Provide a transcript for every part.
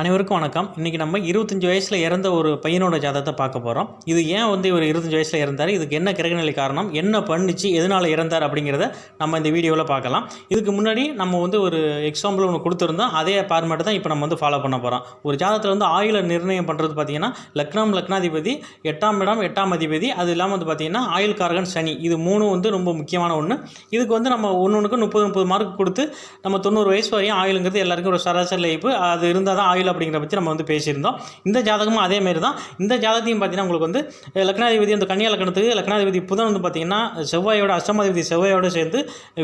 அனைவருக்கும் வணக்கம். இன்றைக்கி நம்ம இருபத்தஞ்சி வயசில் இறந்த ஒரு பையனோட ஜாதகத்தை பார்க்க போகிறோம் இது ஏன் வந்து இவர் இருபத்தஞ்சி வயசில் இறந்தார்? இதுக்கு என்ன கிரகநிலை காரணம்? என்ன பண்ணுச்சு? எதனால் இறந்தார் அப்படிங்கிறத நம்ம இந்த வீடியோவில் பார்க்கலாம். இதுக்கு முன்னாடி நம்ம வந்து ஒரு எக்ஸாம்பிள் ஒன்று கொடுத்துருந்தோம். அதே ஃபார்மேட்டை தான் இப்போ நம்ம வந்து ஃபாலோ பண்ண போகிறோம் ஒரு ஜாதகத்தில் வந்து ஆயுள நிர்ணயம் பண்ணுறது பார்த்தீங்கன்னா லக்னம் லக்னாதிபதி எட்டாம் இடம் எட்டாம் அதிபதி. அது இல்லாமல் வந்து பார்த்தீங்கன்னா ஆயுள் காரகன் சனி. இது மூணும் வந்து ரொம்ப முக்கியமான ஒன்று இதுக்கு வந்து நம்ம ஒன்று ஒன்றுக்கு முப்பது முப்பது மார்க் கொடுத்து நம்ம தொண்ணூறு வயசு வரையும் ஆயுளுங்கிறது எல்லாருக்கும் ஒரு சராசரி லைஃப். அது இருந்தால் தான் ஆயுள் அப்படிங்கிற பற்றி நம்ம வந்து பேசியிருந்தோம். இந்த ஜாதகமும் அதே மாதிரி தான் இந்த ஜாதகத்தையும் பார்த்தீங்கன்னா உங்களுக்கு வந்து லக்னாதிபதி அந்த கன்னியா லக்னத்துக்கு லக்னாதிபதி புதன் வந்து பார்த்தீங்கன்னா செவ்வாயோட அஷ்டமாதிபதி செவ்வாயோட சேர்ந்து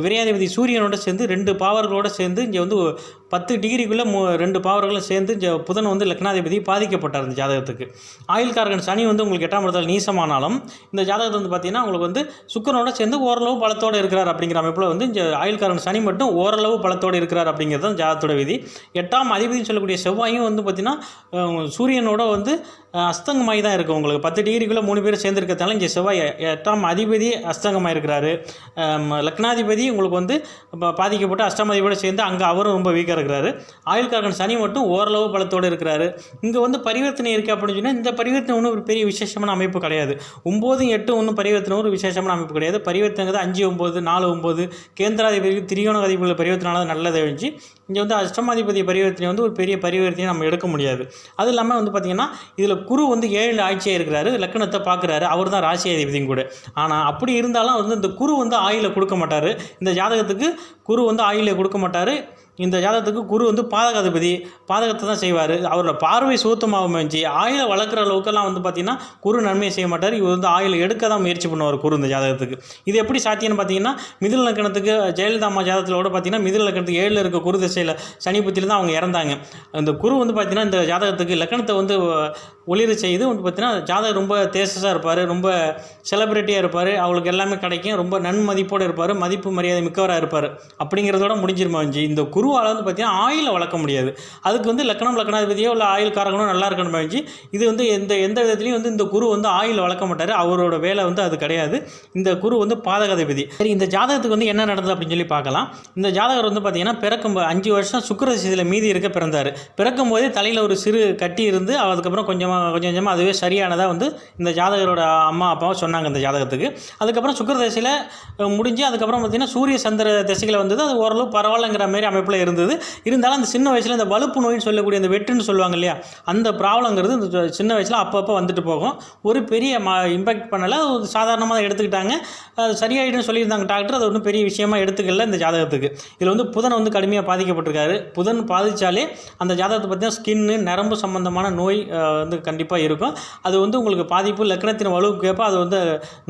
விரையாதிபதி சூரியனோட சேர்ந்து ரெண்டு பாவர்களோட சேர்ந்து இங்கே வந்து பத்து டிகிரிக்குள்ளே மூ ரெண்டு பாவர்களும் சேர்ந்து புதன் வந்து லக்னாதிபதி பாதிக்கப்பட்டார் இந்த ஜாதகத்துக்கு. ஆயுள்காரகன் சனி வந்து உங்களுக்கு எட்டாம் இடத்துல நீசமானாலும் இந்த ஜாதகத்தை வந்து பார்த்தீங்கன்னா உங்களுக்கு வந்து சுக்கரனோட சேர்ந்து ஓரளவு பலத்தோடு இருக்கிறார் அப்படிங்கிற அமைப்பில் வந்து இந்த ஆயுள்காரன் சனி மட்டும் ஓரளவு பலத்தோடு இருக்கிறார் அப்படிங்கிறது தான் ஜாதகத்தோட விதி. எட்டாம் அதிபதினு சொல்லக்கூடிய செவ்வாயும் வந்து பார்த்தீங்கன்னா சூரியனோட வந்து அஸ்தங்கமாகி தான் இருக்குது உங்களுக்கு. பத்து டிகிரிக்குள்ளே மூணு பேர் சேர்ந்துருக்கிறதால இங்கே செவ்வாய் எட்டாம் அதிபதி அஸ்தங்கமாக இருக்கிறாரு. லக்னாதிபதி உங்களுக்கு வந்து ப- பாதிக்கப்பட்டு அஷ்டமாதிபதியோடு சேர்ந்து அங்கே அவரும் ரொம்ப வீக்காக இருக்கிறாரு. ஆயுள்காரகன் சனி மட்டும் ஓரளவு பலத்தோடு இருக்கிறாரு. இங்கே வந்து பரிவர்த்தனை இருக்குது அப்படின்னு சொன்னால் இந்த பரிவர்த்தனை ஒன்றும் ஒரு பெரிய விசேஷமான அமைப்பு கிடையாது. ஒம்போதும் எட்டு ஒன்றும் பரிவர்த்தனை ஒரு விசேஷமான அமைப்பு கிடையாது. பரிவர்த்தனை அஞ்சு ஒம்பது நாலு ஒம்பது கேந்திராதிபதி அதிபதிகள் பரிவர்த்தனால நல்லதை வச்சு இங்கே வந்து அஷ்டமாதிபதி பரிவர்த்தனை வந்து ஒரு பெரிய பரிவர்த்தனை நம்ம எடுக்க முடியாது. அது இல்லாமல் வந்து பார்த்திங்கன்னா இதில் குரு வந்து ஏழு ஆட்சியாக இருக்கிறாரு லக்கணத்தை பார்க்குறாரு. அவர் தான் ராசி அதிபதியும் கூட. ஆனால் அப்படி இருந்தாலும் வந்து இந்த குரு வந்து ஆயில கொடுக்க மாட்டார். இந்த ஜாதகத்துக்கு குரு வந்து ஆயில கொடுக்க மாட்டார். இந்த ஜாதகத்துக்கு குரு வந்து பாதகாதிபதி பாதகத்தை தான் செய்வார். அவரோட பார்வை சூத்தமாகும் அமைஞ்சு ஆயில வளர்க்குற அளவுக்கெல்லாம் வந்து பார்த்திங்கன்னா குரு நன்மையை செய்ய மாட்டார். இவர் வந்து ஆயில எடுக்க தான் முயற்சி பண்ணுவார் குரு இந்த ஜாதகத்துக்கு. இது எப்படி சாத்தியம்னு பார்த்தீங்கன்னா மிதில் லக்கணத்துக்கு ஜெயலலிதா அம்மா கூட பார்த்தீங்கன்னா மிதில் லக்கணத்துக்கு ஏழில் இருக்க குரு திசையில் சனிபுத்தியில் தான் அவங்க இறந்தாங்க. அந்த குரு வந்து பார்த்தீங்கன்னா இந்த ஜாதகத்துக்கு லக்கணத்தை வந்து ஒளிர செய்து வந்து பார்த்தீங்கன்னா ஜாதகம் ரொம்ப தேசஸாக இருப்பார் ரொம்ப செலிப்ரிட்டியாக இருப்பார் அவங்களுக்கு எல்லாமே கிடைக்கும் ரொம்ப நன்மதிப்போடு இருப்பார் மதிப்பு மரியாதை மிக்கவராக இருப்பார். அப்படிங்கிறதோட முடிஞ்சிருமா வஞ்சி இந்த குருவால் வந்து பார்த்தீங்கன்னா ஆயில வளர்க்க முடியாது. அதுக்கு வந்து லக்கணம் லக்கணாதிபதியோ இல்லை ஆயில் காரகனோ நல்லா இருக்கணுமா வஞ்சி இது வந்து எந்த எந்த விதத்துலையும் வந்து இந்த குரு வந்து ஆயில் வளர்க்க மாட்டார். அவரோட வேலை வந்து அது கிடையாது. இந்த குரு வந்து பாதகாதிபதி. சரி இந்த ஜாதகத்துக்கு வந்து என்ன நடந்தது அப்படின்னு சொல்லி பார்க்கலாம். இந்த ஜாதகர் வந்து பார்த்தீங்கன்னா பிறக்கும் அஞ்சு வருஷம் சுக்கிர மீதி இருக்க பிறந்தார். பிறக்கும் போதே தலையில் ஒரு சிறு கட்டி இருந்து அதுக்கப்புறம் கொஞ்சமாக கொஞ்சம் கொஞ்சமாக அதுவே சரியானதாக வந்து இந்த ஜாதகரோட அம்மா அப்பாவும் சொன்னாங்க இந்த ஜாதகத்துக்கு. அதுக்கப்புறம் சுக்கர திசையில் முடிஞ்சு அதுக்கப்புறம் பார்த்திங்கன்னா சூரிய சந்திர திசைகளை வந்தது. அது ஓரளவு பரவாயில்லைங்கிற மாதிரி அமைப்பில் இருந்தது. இருந்தாலும் அந்த சின்ன வயசில் இந்த வலுப்பு நோயின்னு சொல்லக்கூடிய இந்த வெட்டுன்னு சொல்லுவாங்க இல்லையா அந்த ப்ராப்ளங்கிறது இந்த சின்ன வயசில் அப்பப்போ வந்துட்டு போகும். ஒரு பெரிய மா இம்பேக்ட் பண்ணலை. அது சாதாரணமாக தான் எடுத்துக்கிட்டாங்க. அது சரியாயிடுன்னு சொல்லியிருந்தாங்க டாக்டர். அது ஒன்றும் பெரிய விஷயமா எடுத்துக்கல இந்த ஜாதகத்துக்கு. இதில் வந்து புதன் வந்து கடுமையாக பாதிக்கப்பட்டிருக்காரு. புதன் பாதித்தாலே அந்த ஜாதகத்தை பார்த்தீங்கன்னா ஸ்கின்னு நரம்பு சம்பந்தமான நோய் வந்து கண்டிப்பாக இருக்கும். அது வந்து உங்களுக்கு பாதிப்பு லக்கணத்தின் வலுவுக்கு ஏற்ப அது வந்து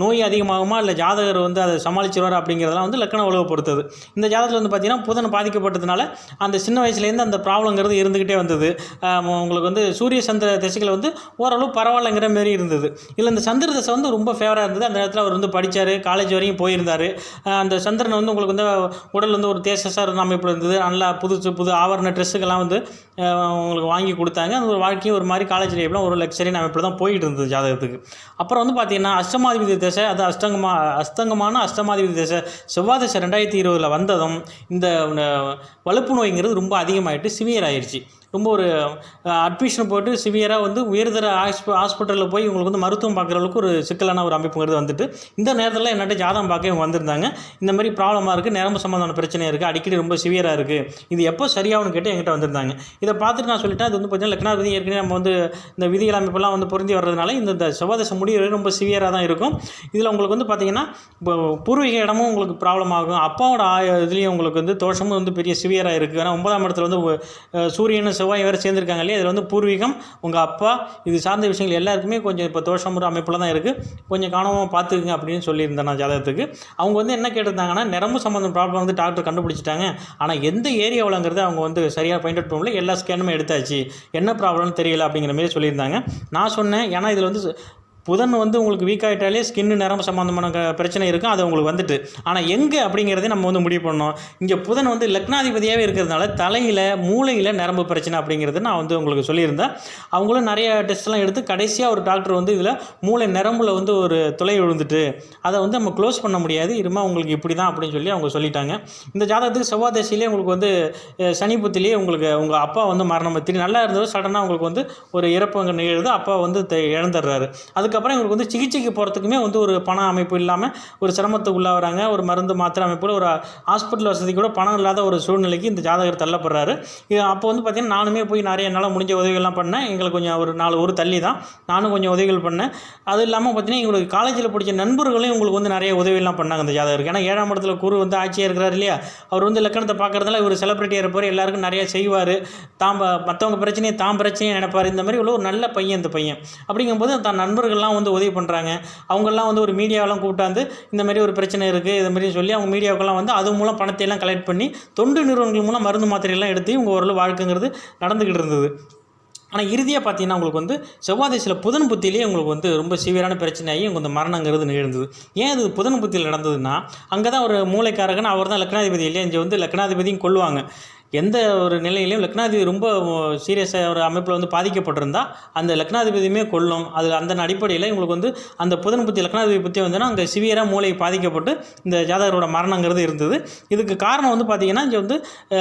நோய் அதிகமாகுமா இல்லை ஜாதகர் வந்து அதை சமாளிச்சிருவார் அப்படிங்கிறதெல்லாம் வந்து லக்கண வலுவை பொறுத்தது. இந்த ஜாதகத்தில் வந்து பார்த்தீங்கன்னா புதன் பாதிக்கப்பட்டதுனால அந்த சின்ன வயசுலேருந்து அந்த ப்ராப்ளங்கிறது இருந்துக்கிட்டே வந்தது. உங்களுக்கு வந்து சூரிய சந்திர திசைகள் வந்து ஓரளவு பரவாயில்லைங்கிற மாரி இருந்தது. இல்லை இந்த சந்திர திசை வந்து ரொம்ப ஃபேவராக இருந்தது. அந்த நேரத்தில் அவர் வந்து படித்தார் காலேஜ் வரையும் போயிருந்தார். அந்த சந்திரன் வந்து உங்களுக்கு வந்து உடல் வந்து ஒரு தேசசார் அமைப்பில் இருந்தது. நல்லா புதுசு புது ஆவரண ட்ரெஸ்ஸுக்கெல்லாம் வந்து உங்களுக்கு வாங்கி கொடுத்தாங்க. அந்த ஒரு வாழ்க்கையும் ஒரு மாதிரி காலேஜ் லைஃப்லாம் ஒரு லக்ஸரியான அமைப்பில் தான் போயிட்டு இருந்தது ஜாதகத்துக்கு. அப்புறம் வந்து பார்த்தீங்கன்னா அஷ்டமாதிபதி தசை அது அஷ்டங்கமா அஸ்தங்கமான அஷ்டமாதிபதி தசை செவ்வாய் தசை ரெண்டாயிரத்தி இருபதில் வந்ததும் இந்த வலுப்பு நோய்ங்கிறது ரொம்ப அதிகமாகிட்டு சிவியர் ஆயிடுச்சு. ரொம்ப ஒரு அட்மிஷன் போட்டு சிவியராக வந்து உயர்தர ஹாஸ்ப ஹாஸ்பிட்டலில் போய் உங்களுக்கு வந்து மருத்துவம் பார்க்குற அளவுக்கு ஒரு சிக்கலான ஒரு அமைப்புங்கிறது வந்துட்டு இந்த நேரத்தில் என்னட்ட ஜாதகம் பார்க்க இவங்க வந்திருந்தாங்க. இந்த மாதிரி ப்ராப்ளமாக இருக்குது நரம்பு சம்மந்தமான பிரச்சனை இருக்குது அடிக்கடி ரொம்ப சிவியராக இருக்குது இது எப்போ சரியாகும்னு கேட்டு எங்கிட்ட வந்திருந்தாங்க. இதை பார்த்துட்டு நான் சொல்லிட்டேன் அது வந்து பார்த்தீங்கன்னா லக்னாதிபதி ஏற்கனவே நம்ம வந்து இந்த விதிகள் அமைப்பெல்லாம் வந்து பொருந்தி வர்றதுனால இந்த இந்த முடிவு ரொம்ப சிவியராக தான் இருக்கும். இதில் உங்களுக்கு வந்து பார்த்தீங்கன்னா இப்போ பூர்வீக இடமும் உங்களுக்கு ப்ராப்ளம் ஆகும். அப்பாவோட ஆய இதுலேயும் உங்களுக்கு வந்து தோஷமும் வந்து பெரிய சிவியராக இருக்குது ஏன்னா ஒன்பதாம் இடத்துல வந்து சூரியன் சூரியனும் செவ்வாய் வேறு சேர்ந்துருக்காங்க இல்லையா? இதில் வந்து பூர்வீகம் உங்கள் அப்பா இது சார்ந்த விஷயங்கள் எல்லாருக்குமே கொஞ்சம் இப்போ தோஷமுற அமைப்பில் தான் இருக்குது கொஞ்சம் கவனமாக பார்த்துக்குங்க அப்படின்னு சொல்லியிருந்தேன் நான் ஜாதகத்துக்கு. அவங்க வந்து என்ன கேட்டிருந்தாங்கன்னா நரம்பு சம்மந்தம் ப்ராப்ளம் வந்து டாக்டர் கண்டுபிடிச்சிட்டாங்க. ஆனால் எந்த ஏரியாவிலங்கிறது அவங்க வந்து சரியாக பாயிண்ட் அவுட் பண்ணல எல்லா ஸ்கேனுமே எடுத்தாச்சு. என்ன ப்ராப்ளம்னு தெரியல அப்படிங்கிற மாதிரி சொல்லியிருந்தாங்க. நான் சொன்னேன் ஏன்னா இதில் வந்து புதன் வந்து உங்களுக்கு வீக் ஆகிட்டாலே ஸ்கின்னு நரம்பு சம்மந்தமான பிரச்சனை இருக்கும். அது உங்களுக்கு வந்துட்டு. ஆனால் எங்கே அப்படிங்கிறதே நம்ம வந்து முடிவு பண்ணோம் இங்கே புதன் வந்து லக்னாதிபதியாகவே இருக்கிறதுனால தலையில் மூளையில் நரம்பு பிரச்சனை அப்படிங்கிறது நான் வந்து உங்களுக்கு சொல்லியிருந்தேன். அவங்களும் நிறைய டெஸ்ட்லாம் எடுத்து கடைசியாக ஒரு டாக்டர் வந்து இதில் மூளை நரம்பில் வந்து ஒரு துளை விழுந்துட்டு அதை வந்து நம்ம க்ளோஸ் பண்ண முடியாது. இருமா உங்களுக்கு இப்படி தான் அப்படின்னு சொல்லி அவங்க சொல்லிட்டாங்க. இந்த ஜாதகத்துக்கு செவ்வாய் தசையிலே உங்களுக்கு வந்து சனி புத்திலேயே உங்களுக்கு உங்கள் அப்பா வந்து மரணம் திடீர் நல்லா இருந்தது சடனாக உங்களுக்கு வந்து ஒரு இறப்பு அங்கே நிகழ்ந்து அப்பா வந்து இழந்துடுறாரு. இழந்துடுறாரு அதுக்கப்புறம் இவங்களுக்கு வந்து சிகிச்சைக்கு போகிறதுக்குமே வந்து ஒரு பண அமைப்பு இல்லாமல் ஒரு சிரமத்துக்கு உள்ளாகிறாங்க ஒரு மருந்து மாத்திரை அமைப்பில் ஒரு ஹாஸ்பிட்டல் வசதி கூட பணம் இல்லாத ஒரு சூழ்நிலைக்கு இந்த ஜாதகர் தள்ளப்படுறாரு. இது அப்போ வந்து பார்த்திங்கன்னா நானுமே போய் நிறைய என்னால் முடிஞ்ச உதவிகள்லாம் பண்ணேன். எங்களுக்கு கொஞ்சம் ஒரு நாலு ஒரு தள்ளி தான். நானும் கொஞ்சம் உதவிகள் பண்ணேன். அது இல்லாமல் பார்த்தீங்கன்னா எங்களுக்கு காலேஜில் படித்த நண்பர்களையும் உங்களுக்கு வந்து நிறைய உதவியெல்லாம் பண்ணாங்க அந்த ஜாதகருக்கு. ஏன்னா ஏழாம் இடத்துல குரு வந்து ஆட்சியாக இருக்கிறார் இல்லையா? அவர் வந்து லக்கணத்தை பார்க்கறதால இவர் செலிப்ரிட்டியாக இருப்பார் எல்லாருக்கும் நிறைய செய்வார். தாம் மற்றவங்க பிரச்சனையை தாம் பிரச்சனையை நினைப்பார். இந்த மாதிரி உள்ள ஒரு நல்ல பையன் இந்த பையன். அப்படிங்கும்போது தான் நண்பர்கள்லாம் வந்து உதவி பண்ணுறாங்க அவங்கெல்லாம் வந்து ஒரு மீடியாவெல்லாம் கூப்பிட்டாந்து இந்த மாதிரி ஒரு பிரச்சனை இருக்குது இது மாதிரி சொல்லி அவங்க மீடியாவுக்கெல்லாம் வந்து அது மூலம் பணத்தையெல்லாம் கலெக்ட் பண்ணி தொண்டு நிறுவனங்கள் மூலம் மருந்து மாத்திரையெல்லாம் எடுத்து இவங்க ஓரளவு வாழ்க்கைங்கிறது நடந்துக்கிட்டு இருந்தது. ஆனால் இறுதியாக பார்த்தீங்கன்னா உங்களுக்கு வந்து செவ்வாய் திசையில் புதன் புத்தியிலேயே உங்களுக்கு வந்து ரொம்ப சிவியரான பிரச்சனையாகி உங்களுக்கு இந்த மரணங்கிறது நிகழ்ந்தது. ஏன் இது புதன் புத்தியில் நடந்ததுன்னா அங்கே தான் ஒரு மூளைக்காரகன் அவர் தான் லக்னாதிபதி இல்லையா? இங்கே வந்து லக்னாதிபதியும் கொள்வாங்க. எந்த ஒரு நிலையிலையும் லக்னாதிபதி ரொம்ப சீரியஸாக ஒரு அமைப்பில் வந்து பாதிக்கப்பட்டிருந்தால் அந்த லக்னாதிபதியுமே கொல்லும். அது அந்த அடிப்படையில் இவங்களுக்கு வந்து அந்த புதன் புத்தி லக்னாதிபதி புத்தி வந்துன்னா அங்கே சிவியராக மூளை பாதிக்கப்பட்டு இந்த ஜாதகரோட மரணங்கிறது இருந்தது. இதுக்கு காரணம் வந்து பார்த்திங்கன்னா இங்கே வந்து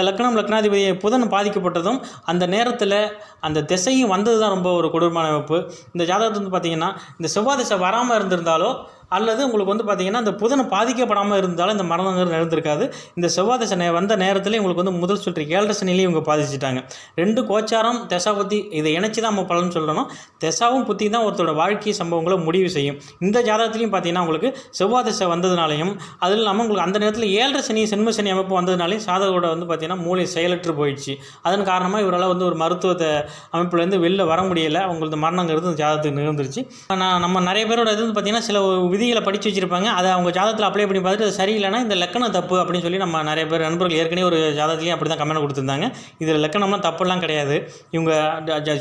லக்னம் லக்னாதிபதி புதன் பாதிக்கப்பட்டதும் அந்த நேரத்தில் அந்த திசையும் வந்தது தான் ரொம்ப ஒரு கொடூரமான அமைப்பு. இந்த ஜாதகத்தை வந்து பார்த்திங்கன்னா இந்த செவ்வாய் திசை வராமல் இருந்திருந்தாலோ அல்லது உங்களுக்கு வந்து பார்த்திங்கன்னா இந்த புதனை பாதிக்கப்படாமல் இருந்தாலும் இந்த மரணங்கிறது நடந்திருக்காது. இந்த செவ்வாய் தசை வந்த நேரத்தில் உங்களுக்கு வந்து முதல் சுற்று ஏழரை சனிலையும் இவங்க பாதிச்சிட்டாங்க. ரெண்டு கோச்சாரம் தசாபுத்தி இதை இணைச்சி தான் நம்ம பலன் சொல்லணும். தெசாவும் புத்தி தான் ஒருத்தரோட வாழ்க்கை சம்பவங்களை முடிவு செய்யும். இந்த ஜாதகத்துலையும் பார்த்தீங்கன்னா உங்களுக்கு செவ்வாய் தசை வந்ததுனாலையும் அது இல்லாமல் உங்களுக்கு அந்த நேரத்தில் ஏழரை சனி சென்ம சனி அமைப்பு வந்ததுனாலையும் சாதகோட வந்து பார்த்தீங்கன்னா மூளை செயலற்று போயிடுச்சு. அதன் காரணமாக இவரால் வந்து ஒரு மருத்துவத்தை அமைப்புலேருந்து வெளில வர முடியலை. அவங்களுக்கு மரணங்கிறது ஜாதகத்துக்கு நிகழ்ந்துருச்சு. நான் நம்ம நிறைய பேரோட இது வந்து பார்த்தீங்கன்னா சில விதிகளை படித்து வச்சுருப்பாங்க. அதை அவங்க ஜாதகத்தில் அப்ளை பண்ணி பார்த்துட்டு அது சரியில்லைன்னா இந்த லக்கணம் தப்பு அப்படின்னு சொல்லி நம்ம நிறைய பேர் நண்பர்கள் ஏற்கனவே ஒரு ஜாதகத்துலேயும் அப்படி தான் கமெண்ட் கொடுத்துருந்தாங்க. இதில் லக்கணம்லாம் தப்புலாம் கிடையாது. இவங்க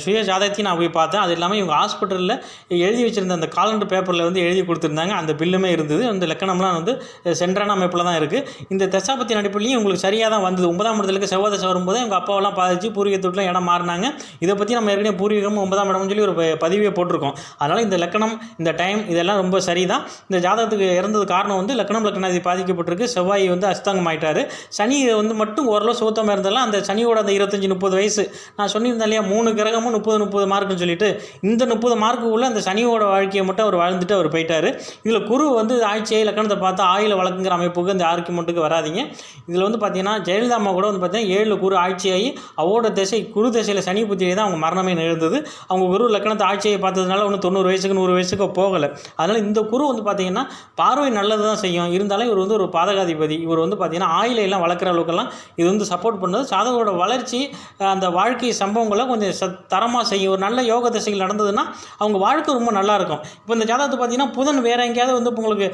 சுய ஜாதகத்தையும் நான் போய் பார்த்தேன். அது இல்லாமல் இவங்க ஹாஸ்பிட்டலில் எழுதி வச்சுருந்த அந்த காலண்டர் பேப்பரில் வந்து எழுதி கொடுத்துருந்தாங்க. அந்த பில்லுமே இருந்தது. அந்த லக்கணம்லாம் வந்து சென்ட்ரான அமைப்பில் தான் இருக்குது இந்த தசாபத்தின் அடிப்படையிலையும் உங்களுக்கு சரியாக தான் வந்தது. ஒன்பதாம் இடத்துக்கு செவ்வாய் தசை வரும்போது எங்கள் அப்பாவெல்லாம் பாதிச்சு பூர்வீகத்துக்குலாம் இடம் மாறினாங்க. இதை பற்றி நம்ம ஏற்கனவே பூர்வீகம் ஒன்பதாம் இடம்னு சொல்லி ஒரு பதிவே போட்டிருக்கோம். அதனால் இந்த லக்கணம் இந்த டைம் இதெல்லாம் ரொம்ப சரி தான் இந்த ஜாதகத்துக்கு இறந்தது காரணம் வந்து லக்கணம் லக்னாதி பாதிக்கப்பட்டிருக்கு. செவ்வாய் வந்து அஸ்தங்கம் ஆயிட்டாரு சனி வந்து மட்டும் ஓரளவு சுத்தமாக இருந்தாலும் அந்த சனியோட அந்த இருபத்தஞ்சி முப்பது வயசு. நான் சொல்லியிருந்தேன் இல்லையா மூணு கிரகமும் முப்பது முப்பது மார்க்குன்னு சொல்லிட்டு. இந்த முப்பது மார்க்கு உள்ள அந்த சனியோட வாழ்க்கையை மட்டும் அவர் வாழ்ந்துட்டு அவர் போயிட்டாரு. இதில் குரு வந்து ஆட்சியை லக்கணத்தை பார்த்து ஆயில வழக்குங்கிற அமைப்புக்கு இந்த ஆர்குமெண்ட்டுக்கு வராதீங்க. இதில் வந்து பார்த்தீங்கன்னா ஜெயலலிதா அம்மா கூட வந்து பார்த்தீங்கன்னா ஏழு குரு ஆட்சியாகி அவோட திசை குரு திசையில் சனி புத்தியை தான் அவங்க மரணமே நிகழ்ந்தது. அவங்க குரு லக்கணத்தை ஆட்சியை பார்த்ததுனால ஒன்றும் தொண்ணூறு வயசுக்கு நூறு வயசுக்கு போகலை. அதனால் இந்த குரு வந்து பார்த்தீங்கன்னா பார்வை நல்லது தான் செய்யும். இருந்தாலும் இவர் வந்து ஒரு பாதகாதிபதி. இவர் வந்து பார்த்தீங்கன்னா ஆயில எல்லாம் வளர்க்குற அளவுக்கெல்லாம் இது வந்து சப்போர்ட் பண்ணுறது சாதகரோட வளர்ச்சி அந்த வாழ்க்கை சம்பவங்களை கொஞ்சம் ச தரமாக செய்யும். ஒரு நல்ல யோக திசைகள் நடந்ததுன்னா அவங்க வாழ்க்கை ரொம்ப நல்லா இருக்கும். இப்போ இந்த ஜாதகத்தை பார்த்தீங்கன்னா புதன் வேறு எங்கேயாவது வந்து இப்போ உங்களுக்கு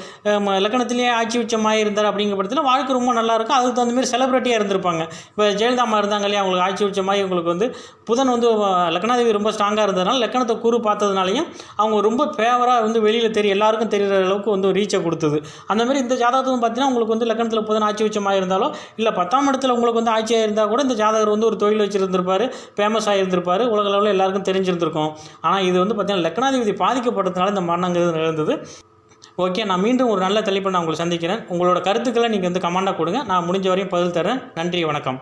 லக்கணத்திலேயே ஆட்சி உச்சமாக இருந்தார் அப்படிங்கிற பட்சத்தில் வாழ்க்கை ரொம்ப நல்லா இருக்கும். அதுக்கு தகுந்த மாதிரி செலிப்ரிட்டியாக இருந்திருப்பாங்க. இப்போ ஜெயலலிதாமா இருந்தாங்க இல்லையா அவங்களுக்கு ஆட்சி உச்சமாக உங்களுக்கு வந்து புதன் வந்து அஹ், ரொம்ப ஸ்ட்ராங்காக இருந்ததுனால லக்கணத்தை கூறு பார்த்ததுனாலையும் அவங்க ரொம்ப ஃபேவராக வந்து வெளியில் தெரியும். எல்லாருக்கும் அப்படிங்கிற அளவுக்கு வந்து ரீச்சை கொடுத்தது. அந்த மாதிரி இந்த ஜாதகத்தும் பார்த்தீங்கன்னா உங்களுக்கு வந்து லக்கணத்தில் புதன் ஆட்சி உச்சமாக இருந்தாலோ இல்லை பத்தாம் இடத்துல உங்களுக்கு வந்து ஆட்சியாக இருந்தால் கூட இந்த ஜாதகர் வந்து ஒரு தொழில் வச்சுருந்துருப்பாரு ஃபேமஸ் ஆகியிருந்திருப்பார் உலக அளவில் எல்லாருக்கும் தெரிஞ்சிருந்திருக்கும். ஆனால் இது வந்து பார்த்தீங்கன்னா லக்னாதிபதி பாதிக்கப்பட்டதுனால இந்த மரணங்கிறது நிகழ்ந்தது. ஓகே நான் மீண்டும் ஒரு நல்ல தலைப்பை நான் உங்களை சந்திக்கிறேன். உங்களோட கருத்துக்களை நீங்கள் வந்து கமாண்டாக கொடுங்க. நான் முடிஞ்ச வரையும் பதில் தரேன். நன்றி வணக்கம்.